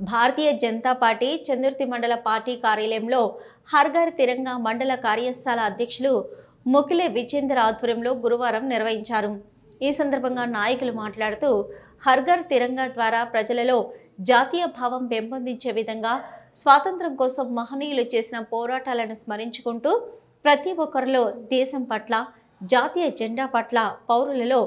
భారతీయ Janata party Chandurthi మండల party కార్యాలయంలో హర్ఘర్ తిరంగా మండల కార్యశాల అధ్యక్షులు ముకిలే విజేందర్ ఆధ్వర్యంలో గురువారం నిర్వహించారు. ఈ సందర్భంగా నాయకులు మాట్లాడుతూ హర్ఘర్ తిరంగా ద్వారా ప్రజలలో జాతీయ భావం పెంపొందించే విధంగా స్వాతంత్రం కోసం మహనీయులు చేసిన పోరాటాలను స్మరించుకుంటూ ప్రతి ఒక్కరిలో దేశం పట్ల జాతీయ జెండా పట్ల పౌరులలో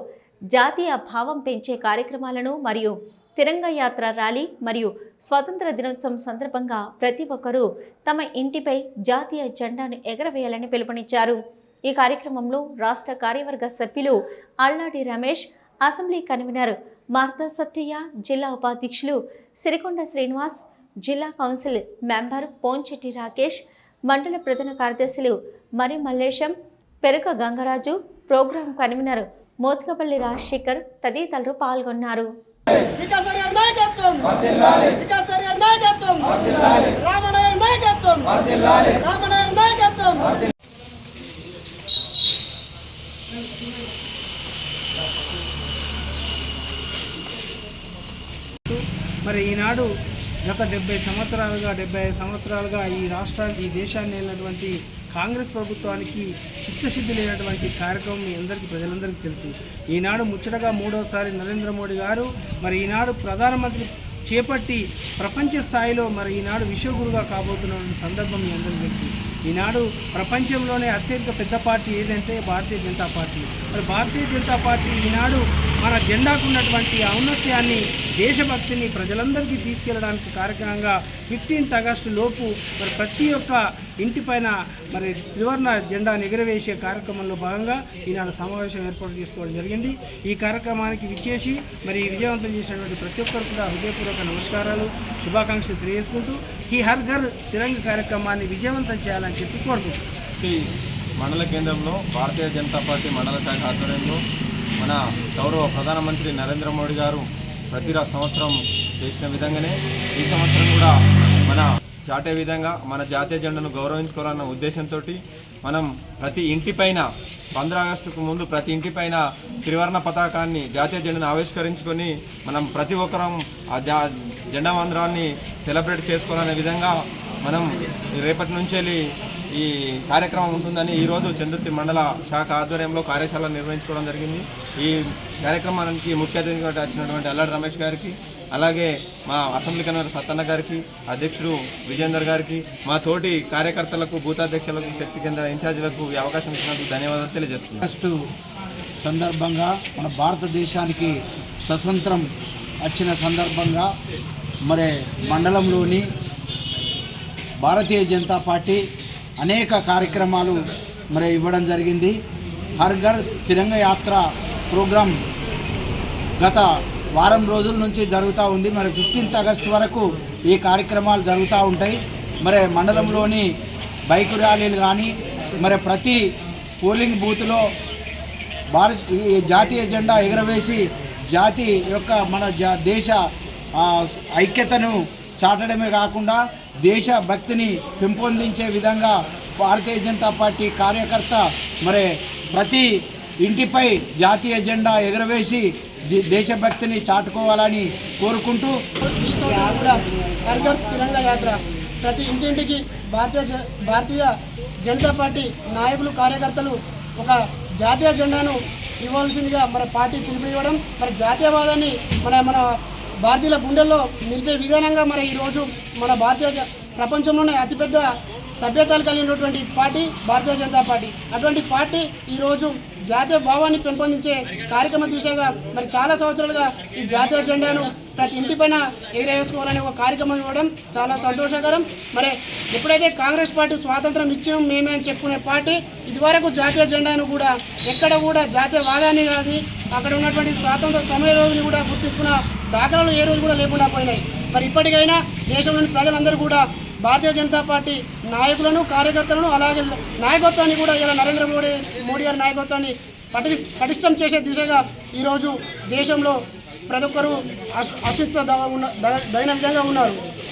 జాతీయ భావం పెంచే కార్యక్రమాలను మరియు తిరంగ యాత్ర ర్యాలీ మరియు స్వాతంత్ర దినోత్సవం సందర్భంగా ప్రతి ఒక్కరూ తమ ఇంటిపై జాతీయ జెండాను ఎగరవేయాలని పిలుపునిచ్చారు. ఈ కార్యక్రమంలో రాష్ట్ర కార్యవర్గ సభ్యులు అల్లాడి రమేష్ అసెంబ్లీ కన్వీనర్ మార్తా సత్యయ్య జిల్లా ఉపాధ్యక్షులు సిరికొండ శ్రీనివాస్ జిల్లా కౌన్సిల్ మెంబర్ పోంచెట్టి రాకేష్ మండల ప్రధాన కార్యదర్శులు మరి మల్లేశం పెరక గంగరాజు ప్రోగ్రాం కన్వీనర్ మోత్కపల్లి రాజశేఖర్ తదితరులు పాల్గొన్నారు. నాయకత్వం. వికాస్ గారి నాయకత్వం. రామనగర్ నాయకత్వం. రామనగర్ నాయకత్వం. మరి ఈనాడు గత డెబ్బై సంవత్సరాలుగా డెబ్బై ఐదు సంవత్సరాలుగా ఈ రాష్ట్రానికి ఈ దేశాన్ని వెళ్ళినటువంటి కాంగ్రెస్ ప్రభుత్వానికి చిత్తశుద్ధి లేనటువంటి కార్యక్రమం మీ అందరికీ ప్రజలందరికీ తెలుసు. ఈనాడు ముచ్చటగా మూడోసారి నరేంద్ర మోడీ గారు మరి ఈనాడు ప్రధానమంత్రి చేపట్టి ప్రపంచ స్థాయిలో మరి ఈనాడు విశ్వగురుగా కాబోతున్న సందర్భం మీ అందరికీ తెలుసు. ఈనాడు ప్రపంచంలోనే అత్యధిక పెద్ద పార్టీ ఏదంటే భారతీయ జనతా పార్టీ. మరి భారతీయ జనతా పార్టీ ఈనాడు మన జెండాకు ఉన్నటువంటి ఔన్నత్యాన్ని దేశభక్తిని ప్రజలందరికీ తీసుకెళ్ళడానికి కార్యక్రమంగా ఫిఫ్టీన్త్ ఆగస్టు లోపు మరి ప్రతి ఒక్క ఇంటిపైన మరి త్రివర్ణ జెండా ఎగురవేసే కార్యక్రమంలో భాగంగా ఈనాడు సమావేశం ఏర్పాటు చేసుకోవడం జరిగింది. ఈ కార్యక్రమానికి విచ్చేసి మరి విజయవంతం చేసినటువంటి ప్రతి ఒక్కరు కూడా హృదయపూర్వక నమస్కారాలు శుభాకాంక్షలు తెలియజేసుకుంటూ ఈ హర్ ఘర్ తిరంగ కార్యక్రమాన్ని విజయవంతం చేయాలని చెప్పి కోరుకుంటున్నాను మండల కేంద్రంలో భారతీయ జనతా పార్టీ మండల శాఖ ఆధ్వర్యంలో మన గౌరవ ప్రధానమంత్రి నరేంద్ర మోడీ గారు ప్రతి సంవత్సరం చేసిన విధంగానే ఈ సంవత్సరం కూడా మన చాటే విధంగా మన జాతీయ జెండాను గౌరవించుకోవాలన్న ఉద్దేశంతో మనం ప్రతి ఇంటిపైన పంద్ర ఆగస్టుకు ముందు ప్రతి ఇంటిపైన త్రివర్ణ పతాకాన్ని జాతీయ జెండాను ఆవిష్కరించుకొని మనం ప్రతి ఒక్కరం ఆ జా జెండా మందిరాన్ని సెలబ్రేట్ చేసుకోవాలనే విధంగా మనం రేపటి నుంచి వెళ్ళి ఈ కార్యక్రమం ఉంటుందని ఈరోజు చంద్రుతి మండల శాఖ ఆధ్వర్యంలో కార్యశాల నిర్వహించుకోవడం జరిగింది. ఈ కార్యక్రమానికి ముఖ్య అతిథిగా వచ్చినటువంటి అల్లాడి రమేష్ గారికి అలాగే మా అసెంబ్లీ కన్వీనర్ సత్తన్న గారికి అధ్యక్షుడు విజేందర్ గారికి మా తోటి కార్యకర్తలకు భూతాధ్యక్షులకు శక్తి కేంద్ర ఇన్ఛార్జీలకు ఈ అవకాశం ఇచ్చినందుకు ధన్యవాదాలు తెలియజేస్తున్నాను ఫస్ట్ సందర్భంగా మన భారతదేశానికి స్వతంత్రం వచ్చిన సందర్భంగా మరి మండలంలోని భారతీయ జనతా పార్టీ అనేక కార్యక్రమాలు మరి ఇవ్వడం జరిగింది. హర్ ఘర్ తిరంగ యాత్ర ప్రోగ్రాం గత వారం రోజుల నుంచి జరుగుతూ ఉంది. మరి ఫిఫ్టీన్త్ ఆగస్ట్ వరకు ఈ కార్యక్రమాలు జరుగుతూ ఉంటాయి. మరి మండలంలోని బైక్ ర్యాలీలు కానీ మరి ప్రతి పోలింగ్ బూత్లో భారత్ ఈ జాతీయ జెండా ఎగరవేసి జాతి యొక్క మన జా దేశ ఐక్యతను చాటడమే కాకుండా దేశ భక్తిని పెంపొందించే విధంగా భారతీయ జనతా పార్టీ కార్యకర్త మరి ప్రతి ఇంటిపై జాతీయ జెండా ఎగురవేసి దేశభక్తిని చాటుకోవాలని కోరుకుంటూ తిరంగ యాత్ర. ప్రతి ఇంటింటికి భారతీయ జ- భారతీయ జనతా పార్టీ నాయకులు కార్యకర్తలు ఒక జాతీయ జెండాను ఇవ్వాల్సిందిగా మన పార్టీ పిలుపునివ్వడం మరి జాతీయవాదాన్ని మన మన భారతీయుల గుండెల్లో నిలిపే విధానంగా మరి ఈరోజు మన భారతీయ ప్రపంచంలోనే అతిపెద్ద సభ్యతలు కలిగినటువంటి పార్టీ భారతీయ జనతా పార్టీ. అటువంటి పార్టీ ఈరోజు జాతీయ భావాన్ని పెంపొందించే కార్యక్రమ దిశగా మరి చాలా సంవత్సరాలుగా ఈ జాతీయ జెండాను ప్రతి ఇంటి పైన ఎగిరేసుకోవాలనే ఒక కార్యక్రమం ఇవ్వడం చాలా సంతోషకరం. మరి ఎప్పుడైతే కాంగ్రెస్ పార్టీ స్వాతంత్రం ఇచ్చాం మేమే అని చెప్పుకునే పార్టీ ఇదివరకు జాతీయ జెండాను కూడా ఎక్కడ కూడా జాతీయ వాదాన్ని కానీ అక్కడ ఉన్నటువంటి స్వాతంత్ర సమయ రోజుని కూడా గుర్తించుకున్న దాఖలాలు ఏ రోజు కూడా లేకుండా పోయినాయి. మరి ఇప్పటికైనా దేశంలోని ప్రజలందరూ కూడా భారతీయ జనతా పార్టీ నాయకులను కార్యకర్తలను అలాగే నాయకత్వాన్ని కూడా ఇలా నరేంద్ర మోడీ మోడీ గారి నాయకత్వాన్ని పటి పటిష్టం చేసే దిశగా ఈరోజు దేశంలో ప్రతి ఒక్కరూ అశిస్త దైన విధంగా ఉన్నారు.